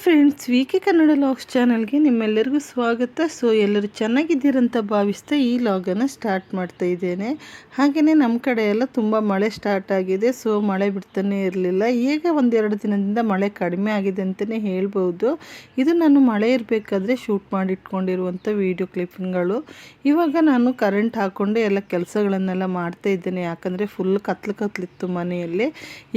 ಇವತ್ತು K Kannada logs ಚಾನಲ್ಗೆ ನಿಮ್ಮೆಲ್ಲರಿಗೂ ಸ್ವಾಗತ. ಸೊ ಎಲ್ಲರೂ ಚೆನ್ನಾಗಿದ್ದೀರಂತ ಭಾವಿಸ್ತಾ ಈ ಲಾಗನ್ನು ಸ್ಟಾರ್ಟ್ ಮಾಡ್ತಾ ಇದ್ದೇನೆ. ಹಾಗೆಯೇ ನಮ್ಮ ಕಡೆ ಎಲ್ಲ ತುಂಬ ಮಳೆ ಸ್ಟಾರ್ಟ್ ಆಗಿದೆ. ಸೊ ಮಳೆ ಬಿಡ್ತಾನೆ ಇರಲಿಲ್ಲ. ಈಗ ಒಂದೆರಡು ದಿನದಿಂದ ಮಳೆ ಕಡಿಮೆ ಆಗಿದೆ ಅಂತಲೇ ಹೇಳ್ಬೋದು. ಇದು ನಾನು ಮಳೆ ಇರಬೇಕಾದ್ರೆ ಶೂಟ್ ಮಾಡಿಟ್ಕೊಂಡಿರುವಂಥ ವೀಡಿಯೋ ಕ್ಲಿಪ್ಪಿಂಗ್ಗಳು ಇವಾಗ ನಾನು ಕರೆಂಟ್ ಹಾಕ್ಕೊಂಡು ಎಲ್ಲ ಕೆಲಸಗಳನ್ನೆಲ್ಲ ಮಾಡ್ತಾ ಇದ್ದೇನೆ. ಯಾಕಂದರೆ ಫುಲ್ ಕತ್ಲು ಕತ್ಲಿತ್ತು ಮನೆಯಲ್ಲಿ.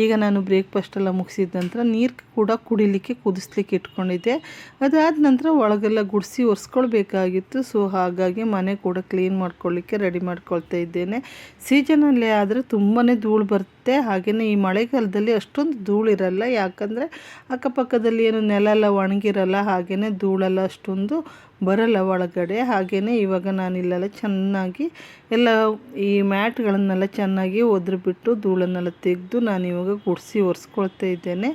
ಈಗ ನಾನು ಬ್ರೇಕ್ಫಾಸ್ಟ್ ಎಲ್ಲ ಮುಗಿಸಿದ ನಂತರ ನೀರು ಕೂಡ ಕುಡಿಲಿಕ್ಕೆ, ಕುದಿಸ್ಲಿಕ್ಕೆ ಇಟ್ಕೊಂಡಿದ್ದೆ. ಅದಾದ ನಂತರ ಒಳಗೆಲ್ಲ ಗುಡಿಸಿ ಒರೆಸ್ಕೊಳ್ಬೇಕಾಗಿತ್ತು. ಸೊ ಹಾಗಾಗಿ ಮನೆ ಕೂಡ ಕ್ಲೀನ್ ಮಾಡ್ಕೊಳ್ಳಿಕ್ಕೆ ರೆಡಿ ಮಾಡ್ಕೊಳ್ತಾ ಇದ್ದೇನೆ. ಸೀಸನಲ್ಲಿ ಆದರೆ ತುಂಬಾ ಧೂಳು ಬರುತ್ತೆ ಹಾಗೆಯೇ ಈ ಮಳೆಗಾಲದಲ್ಲಿ ಅಷ್ಟೊಂದು ಧೂಳಿರಲ್ಲ. ಯಾಕಂದರೆ ಅಕ್ಕಪಕ್ಕದಲ್ಲಿ ಏನು ನೆಲ ಎಲ್ಲ ಒಣಗಿರಲ್ಲ ಹಾಗೆಯೇ ಧೂಳೆಲ್ಲ ಅಷ್ಟೊಂದು ಬರಲ್ಲ ಒಳಗಡೆ. ಹಾಗೆಯೇ ಇವಾಗ ನಾನಿಲ್ಲೆಲ್ಲ ಚೆನ್ನಾಗಿ ಎಲ್ಲ ಈ ಮ್ಯಾಟ್ಗಳನ್ನೆಲ್ಲ ಚೆನ್ನಾಗಿ ಒದ್ರಿಬಿಟ್ಟು ಧೂಳನ್ನೆಲ್ಲ ತೆಗೆದು ನಾನು ಇವಾಗ ಗುಡಿಸಿ ಒರೆಸ್ಕೊಳ್ತಾ ಇದ್ದೇನೆ.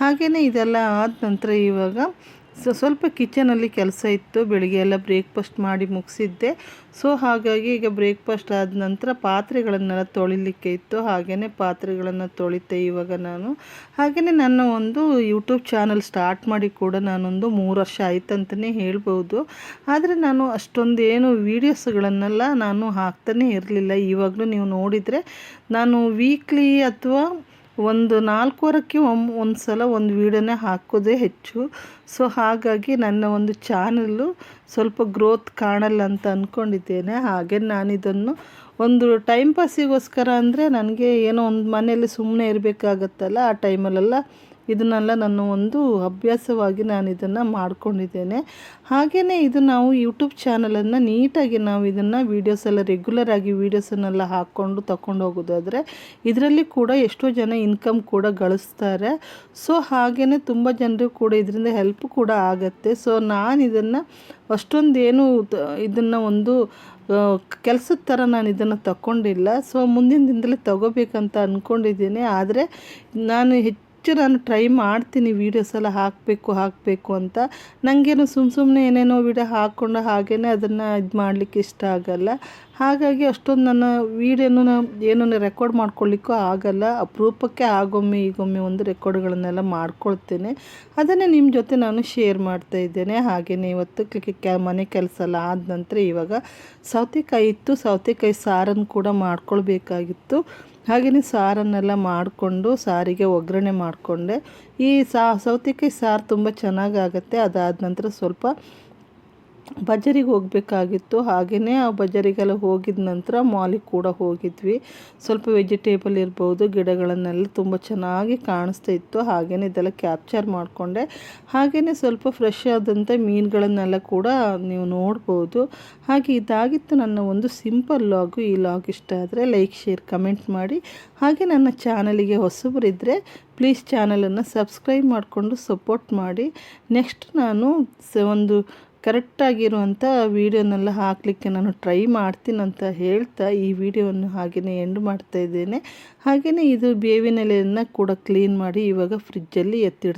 ಹಾಗೆಯೇ ಇದೆಲ್ಲ ಆದ ನಂತರ ಇವಾಗ ಸೊ ಸ್ವಲ್ಪ ಕಿಚನಲ್ಲಿ ಕೆಲಸ ಇತ್ತು ಬೆಳಿಗ್ಗೆ ಎಲ್ಲ ಬ್ರೇಕ್ಫಾಸ್ಟ್ ಮಾಡಿ ಮುಗಿಸಿದ್ದೆ. ಸೊ ಹಾಗಾಗಿ ಈಗ ಬ್ರೇಕ್ಫಾಸ್ಟ್ ಆದ ನಂತರ ಪಾತ್ರೆಗಳನ್ನೆಲ್ಲ ತೊಳಿಲಿಕ್ಕೆ ಇತ್ತು. ಹಾಗೆಯೇ ಪಾತ್ರೆಗಳನ್ನು ತೊಳಿತೆ ಇವಾಗ ನಾನು. ಹಾಗೆಯೇ ನನ್ನ ಒಂದು ಯೂಟ್ಯೂಬ್ ಚಾನಲ್ ಸ್ಟಾರ್ಟ್ ಮಾಡಿ ಕೂಡ ನಾನೊಂದು ಮೂರು ವರ್ಷ ಆಯ್ತಂತಲೇ ಹೇಳ್ಬೋದು. ಆದರೆ ನಾನು ಅಷ್ಟೊಂದು ಏನು ವೀಡಿಯೋಸ್ಗಳನ್ನೆಲ್ಲ ನಾನು ಹಾಕ್ತಾನೇ ಇರಲಿಲ್ಲ. ಇವಾಗಲೂ ನೀವು ನೋಡಿದರೆ ನಾನು ವೀಕ್ಲಿ ಅಥವಾ ಒಂದು ನಾಲ್ಕೂವರೆಗೆ ಒಮ್ ಒಂದು ಸಲ ಒಂದು ವೀಡಿಯೋನೇ ಹಾಕೋದೇ ಹೆಚ್ಚು. ಸೊ ಹಾಗಾಗಿ ನನ್ನ ಒಂದು ಚಾನಲ್ಲು ಸ್ವಲ್ಪ ಗ್ರೋತ್ ಕಾಣಲ್ಲ ಅಂತ ಅಂದ್ಕೊಂಡಿದ್ದೇನೆ ಹಾಗೆ ನಾನಿದನ್ನು ಒಂದು ಟೈಮ್ ಪಾಸಿಗೋಸ್ಕರ ಅಂದರೆ ನನಗೆ ಏನೋ ಒಂದು ಮನೆಯಲ್ಲಿ ಸುಮ್ಮನೆ ಇರಬೇಕಾಗತ್ತಲ್ಲ, ಆ ಟೈಮಲ್ಲೆಲ್ಲ ಇದನ್ನೆಲ್ಲ ನನ್ನ ಒಂದು ಅಭ್ಯಾಸವಾಗಿ ನಾನು ಇದನ್ನು ಮಾಡ್ಕೊಂಡಿದ್ದೇನೆ. ಹಾಗೆಯೇ ಇದು ನಾವು ಯೂಟ್ಯೂಬ್ ಚಾನಲನ್ನು ನೀಟಾಗಿ ನಾವು ಇದನ್ನು ವೀಡಿಯೋಸ್ ಎಲ್ಲ ರೆಗ್ಯುಲರಾಗಿ ವೀಡಿಯೋಸನ್ನೆಲ್ಲ ಹಾಕ್ಕೊಂಡು ತಗೊಂಡು ಹೋಗೋದಾದರೆ ಇದರಲ್ಲಿ ಕೂಡ ಎಷ್ಟೋ ಜನ ಇನ್ಕಮ್ ಕೂಡ ಗಳಿಸ್ತಾರೆ. ಸೊ ಹಾಗೆಯೇ ತುಂಬ ಜನರು ಕೂಡ ಇದರಿಂದ ಹೆಲ್ಪ್ ಕೂಡ ಆಗುತ್ತೆ. ಸೊ ನಾನು ಇದನ್ನು ಅಷ್ಟೊಂದೇನು ಇದನ್ನು ಒಂದು ಕೆಲಸದ ಥರ ನಾನು ಇದನ್ನು ತಗೊಂಡಿಲ್ಲ ಸೊ ಮುಂದಿನ ದಿನದಲ್ಲಿ ತಗೋಬೇಕಂತ ಅಂದ್ಕೊಂಡಿದ್ದೀನಿ ಆದರೆ, ನಾನು ಹೆಚ್ಚು ಹೆಚ್ಚು ನಾನು ಟ್ರೈ ಮಾಡ್ತೀನಿ ವೀಡಿಯೋಸ್ ಎಲ್ಲ ಹಾಕಬೇಕು ಹಾಕಬೇಕು ಅಂತ. ನನಗೇನು ಸುಮ್ಮ ಸುಮ್ಮನೆ ಏನೇನೋ ವೀಡಿಯೋ ಹಾಕ್ಕೊಂಡು ಹಾಗೇ ಅದನ್ನು ಇದು ಮಾಡಲಿಕ್ಕೆ ಇಷ್ಟ ಆಗಲ್ಲ. ಹಾಗಾಗಿ ಅಷ್ಟೊಂದು ನನ್ನ ವೀಡಿಯೋನು ಏನೂ ರೆಕಾರ್ಡ್ ಮಾಡ್ಕೊಳ್ಳಿಕ್ಕೂ ಆಗಲ್ಲ. ಅಪರೂಪಕ್ಕೆ ಆಗೊಮ್ಮೆ, ಈಗೊಮ್ಮೆ ಒಂದು ರೆಕಾರ್ಡ್ಗಳನ್ನೆಲ್ಲ ಮಾಡ್ಕೊಳ್ತೇನೆ. ಅದನ್ನೇ ನಿಮ್ಮ ಜೊತೆ ನಾನು ಶೇರ್ ಮಾಡ್ತಾ ಇದ್ದೇನೆ. ಹಾಗೆಯೇ ಇವತ್ತು ಮನೆ ಕೆಲಸ ಎಲ್ಲ ಆದ ನಂತರ ಇವಾಗ ಸೌತೆಕಾಯಿ ಇತ್ತು. ಸೌತೆಕಾಯಿ ಸಾರನ್ನು ಕೂಡ ಮಾಡ್ಕೊಳ್ಬೇಕಾಗಿತ್ತು. ಹಾಗೆಯೇ ಸಾರನ್ನೆಲ್ಲ ಮಾಡಿಕೊಂಡು ಸಾರಿಗೆ ಒಗ್ಗರಣೆ ಮಾಡಿಕೊಂಡೆ. ಈ ಸೌತೆಕಾಯಿ ಸಾರು ತುಂಬ ಚೆನ್ನಾಗಾಗತ್ತೆ. ಅದಾದ ನಂತರ ಸ್ವಲ್ಪ ಬಜಾರಿಗೆ ಹೋಗಬೇಕಾಗಿತ್ತು. ಹಾಗೆಯೇ ಆ ಬಜಾರಿಗೆಲ್ಲ ಹೋಗಿದ ನಂತರ ಮಾಲಿಗೆ ಕೂಡ ಹೋಗಿದ್ವಿ. ಸ್ವಲ್ಪ ವೆಜಿಟೇಬಲ್ ಇರ್ಬೋದು, ಗಿಡಗಳನ್ನೆಲ್ಲ ತುಂಬ ಚೆನ್ನಾಗಿ ಕಾಣಿಸ್ತಾ ಇತ್ತು. ಹಾಗೆಯೇ ಇದೆಲ್ಲ ಕ್ಯಾಪ್ಚರ್ ಮಾಡಿಕೊಂಡೆ. ಹಾಗೆಯೇ ಸ್ವಲ್ಪ ಫ್ರೆಶ್ ಆದಂಥ ಮೀನುಗಳನ್ನೆಲ್ಲ ಕೂಡ ನೀವು ನೋಡ್ಬೋದು. ಹಾಗೆ ಇದಾಗಿತ್ತು ನನ್ನ ಒಂದು ಸಿಂಪಲ್ ಲಾಗು. ಈ ಲಾಗ್ ಇಷ್ಟ ಆದರೆ ಲೈಕ್, ಶೇರ್, ಕಮೆಂಟ್ ಮಾಡಿ. ಹಾಗೆ ನನ್ನ ಚಾನಲಿಗೆ ಹೊಸಬರಿದ್ದರೆ ಪ್ಲೀಸ್ ಚಾನಲನ್ನು ಸಬ್ಸ್ಕ್ರೈಬ್ ಮಾಡಿಕೊಂಡು ಸಪೋರ್ಟ್ ಮಾಡಿ. ನೆಕ್ಸ್ಟ್ ನಾನು ಒಂದು ಕರೆಕ್ಟಾಗಿರುವಂಥ ವೀಡಿಯೋನೆಲ್ಲ ಹಾಕಲಿಕ್ಕೆ ನಾನು ಟ್ರೈ ಮಾಡ್ತೀನಂತ ಹೇಳ್ತಾ ಈ ವಿಡಿಯೋವನ್ನು ಹಾಗೆಯೇ ಎಂಡ್ ಮಾಡ್ತಾ ಇದ್ದೇನೆ. ಹಾಗೆಯೇ ಇದು ಬೇವಿನ ಎಲೆಯನ್ನು ಕೂಡ ಕ್ಲೀನ್ ಮಾಡಿ ಇವಾಗ ಫ್ರಿಜ್ಜಲ್ಲಿ ಎತ್ತಿಡ್ತೀನಿ